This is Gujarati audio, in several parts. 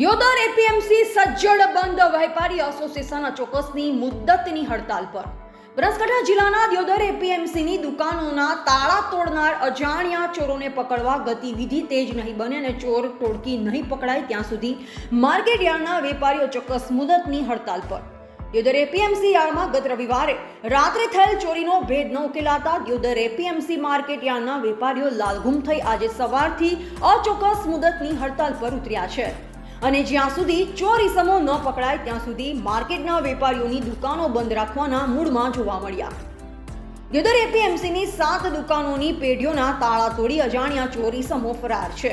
દિયોદર એપીએમસી સજ્જડ બંધ વેપારી એસોસિએશનના ચોક્કસની મુદ્દતની હડતાલ પર. બનાસકાંઠા જિલ્લાના દિયોદર એપીએમસીની દુકાનોના તાળા તોડનાર અજાણ્યા ચોરોને પકડવા ગતિવિધિ તેજ નહીં બને અને ચોર ટોળકી નહીં પકડાય ત્યાં સુધી માર્કેટ યાર્ડના વેપારીઓ ચોક્કસ મુદતની હડતાલ પર. દ્યોદર એપીએમસી યાર્ડમાં ગત રવિવારે રાત્રે થયેલ ચોરીનો ભેદ ન ઉકેલાતા દ્યોદર એપીએમસી માર્કેટ યાર્ડના વેપારીઓ લાલઘુમ થઈ આજે સવારથી અચોક્કસ મુદતની હડતાલ પર ઉતર્યા છે. અને જ્યાં સુધી ચોર ઇસમો ન પકડાય, ત્યાં સુધી માર્કેટના વેપારીઓની દુકાનો બંધ રાખવાના મૂડમાં જોવા મળ્યા. દિયોદર એપીએમસીની સાત દુકાનોની પેઢીઓના તાળા તોડી અજાણ્યા ચોરી સમો ફરાર છે.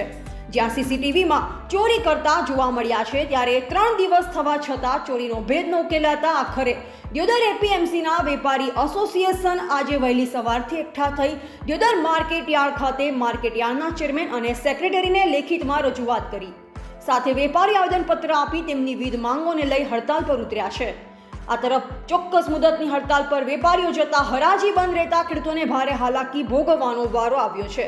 જ્યાં સીસીટીવીમાં ચોરી કરતા જોવા મળ્યા છે, ત્યારે ત્રણ દિવસ થવા છતાં ચોરીનો ભેદ ન ઉકેલાતા આખરે દ્યોદર એપીએમસીના વેપારી એસોસિએશન આજે વહેલી સવારથી એકઠા થઈ દ્યોદર માર્કેટયાર્ડ ખાતે માર્કેટ યાર્ડના ચેરમેન અને સેક્રેટરીને લેખિતમાં રજૂઆત કરી. સાથે વેપારી આવેદનપત્ર આપી તેમની વિવિધ માંગોને લઈ હડતાલ પર ઉતર્યા છે. આ તરફ ચોક્કસ મુદતની હડતાલ પર વેપારીઓ જતા હરાજી બંધ રહેતા ખેડૂતોને ભારે હાલાકી ભોગવવાનો વારો આવ્યો છે.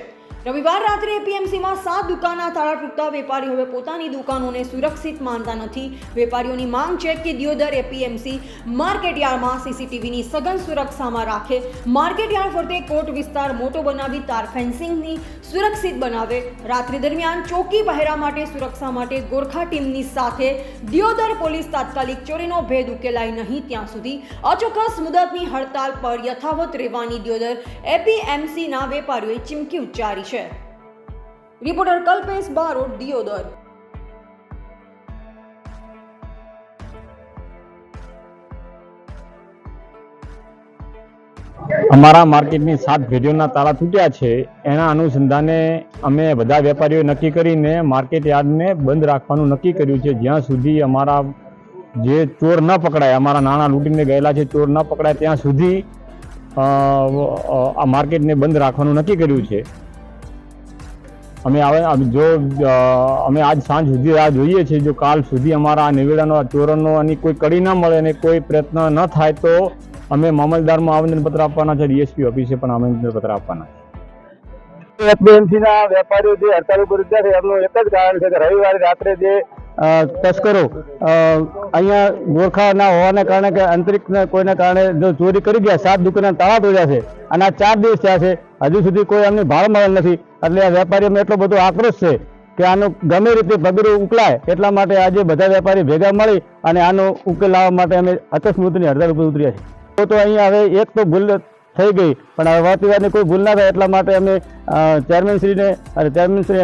રવિવાર રાત્રે એપીએમસીમાં સાત દુકાનના તાળા તૂટતા વેપારીઓ હવે પોતાની દુકાનોને સુરક્ષિત માનતા નથી. વેપારીઓની માંગ છે કે દિયોદર એપીએમસી માર્કેટ યાર્ડમાં સીસીટીવીની સઘન સુરક્ષામાં રાખે. માર્કેટયાર્ડ ફરતે કોર્ટ વિસ્તાર મોટો બનાવી તાર ફેન્સિંગની સુરક્ષિત બનાવે. રાત્રિ દરમિયાન ચોકી પહેરા માટે સુરક્ષા માટે ગોરખા ટીમની સાથે દિયોદર પોલીસ તાત્કાલિક ચોરીનો ભેદ ઉકેલાય નહીં ત્યાં સુધી. અચોક્કસ મુદતની હડતાલ પર યથાવત રહેવાની દિયોદર એપીએમસીના વેપારીઓએ ચીમકી ઉચ્ચારી છે. રિપોર્ટર કલ્પેશ બારોટ, દિયોદર. અમારા માર્કેટની સાત પેઢીઓના તાળા તૂટ્યા છે. એના અનુસંધાને અમે બધા વેપારીઓએ નક્કી કરીને માર્કેટ યાર્ડને બંધ રાખવાનું નક્કી કર્યું છે. જ્યાં સુધી અમારા જે ચોર ન પકડાય, અમારા નાણાં લૂંટીને ગયેલા છે, ચોર ન પકડાય, ત્યાં સુધી આ માર્કેટને બંધ રાખવાનું નક્કી કર્યું છે. અમે આવે જો અમે આજ સાંજ સુધી રાહ જોઈએ છીએ. જો કાલ સુધી અમારા આ નિવેડનો આ ચોરોનો અને કોઈ કડી ન મળે અને કોઈ પ્રયત્ન ન થાય, તો અમે મામલદારમાં આવેદનપત્ર આપવાના છે, ડીએસપી ઓફિસે પણ આવેદનપત્ર આપવાના છે. વેપારીઓ જે હડતાલ ઉપર છે, એમનું એક જ કારણ છે કે રવિવારે રાત્રે જે તસ્કરો અહીંયા ગોરખાના હોવાને કારણે કે કોઈને કારણે જો ચોરી કરી ગયા, સાત દુકાનના તાળા તોડ્યા છે અને આ ચાર દિવસ થયા છે. હજુ સુધી કોઈ અમને ભાવ મળેલ નથી. એટલે આ વેપારીઓમાં એટલો બધો આક્રોશ છે કે આનો ગમે રીતે પગરું ઉકલાય એટલા માટે આજે બધા વેપારી ભેગા મળી અને આનો ઉકેલ લાવવા માટે અમે અકસ્મૃતની હડતાળ ઉપર ઉતર્યા છીએ. તો અહીંયા હવે એક તો ભૂલ થઈ ગઈ, પણ હવે વાતવિવાદની કોઈ ભૂલ ના થાય એટલા માટે અમે ચેરમેનશ્રીને અને ચેરમેનશ્રી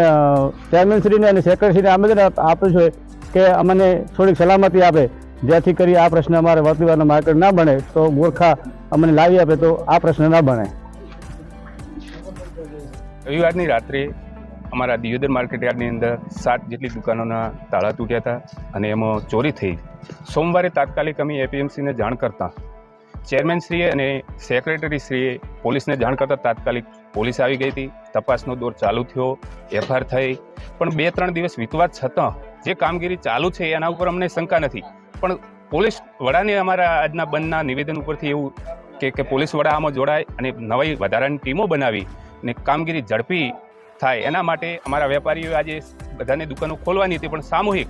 ચેરમેનશ્રીને અને સેક્રેટરીને આવેદન આપ- આપ્યું છે કે અમને થોડીક સલામતી આપે, જેથી કરી આ પ્રશ્ન અમારે વાતવિવાદનો માર્કેટ ના બને, તો ગોરખા અમને લાવી આપે તો આ પ્રશ્ન ના બને. રવિવારની રાત્રે અમારા દિયોદર માર્કેટ યાર્ડની અંદર સાત જેટલી દુકાનોના તાળા તૂટ્યા હતા અને એમાં ચોરી થઈ. સોમવારે તાત્કાલિક અમે એપીએમસીને જાણ કરતા. ચેરમેનશ્રીએ અને સેક્રેટરીશ્રીએ પોલીસને જાણ કરતા તાત્કાલિક પોલીસ આવી ગઈ હતી. તપાસનો દોર ચાલુ થયો એફઆઈઆર થઈ. પણ બે ત્રણ દિવસ વીતવા છતાં જે કામગીરી ચાલુ છે એના ઉપર અમને શંકા નથી. પણ પોલીસ વડાને અમારા આજના બંધના નિવેદન ઉપરથી એવું કે પોલીસ વડા આમાં જોડાય અને નવી વધારાની ટીમો બનાવી ને કામગીરી ઝડપી થાય. એના માટે અમારા વેપારીઓ આજે બધાને દુકાનો ખોલવાની હતી, પણ સામૂહિક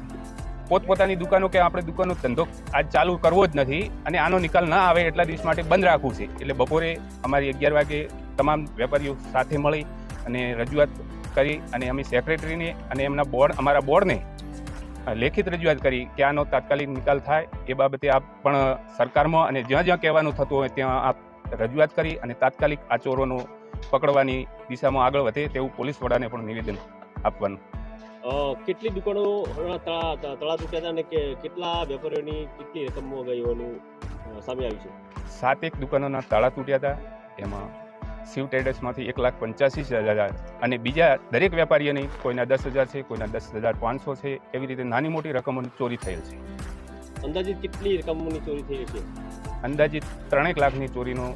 પોતપોતાની દુકાનો કે આપણે દુકાનો ધંધો આજ ચાલુ કરવો જ નથી અને આનો નિકાલ ના આવે એટલા દિવસ માટે બંધ રાખવું છે. એટલે બપોરે અમારી અગિયાર વાગે તમામ વેપારીઓ સાથે મળી અને રજૂઆત કરી અને અમે સેક્રેટરીને અને એમના બોર્ડ અમારા બોર્ડને લેખિત રજૂઆત કરી કે આનો તાત્કાલિક નિકાલ થાય. એ બાબતે આપ પણ સરકારમાં અને જ્યાં જ્યાં કહેવાનું થતું હોય ત્યાં આપ રજૂઆત કરી અને તાત્કાલિક આ ચોરોનો પકડવાની દિશામાં આગળ વધે તેવું પોલીસ વડાને પણ નિવેદન આપવાનું. કેટલી દુકાનો તળા તૂટ્યા હતા અને કે- કેટલા વેપારીઓની કેટલી રકમ ગઈ હોવાનું સામે આવ્યું છે? સાત એક દુકાનોના તાળા તૂટ્યા હતા. એમાં શિવ ટ્રેડર્સમાંથી એક લાખ પંચ્યાસી હજાર અને બીજા દરેક વેપારીઓની કોઈના દસ હજાર છે કોઈના દસ હજાર પાંચસો છે એવી રીતે નાની મોટી રકમોની ચોરી થયેલ છે. અંદાજિત કેટલી રકમોની ચોરી થઈ છે? અંદાજિત ત્રણેક લાખની ચોરીનો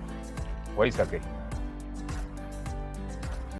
હોઈ શકે.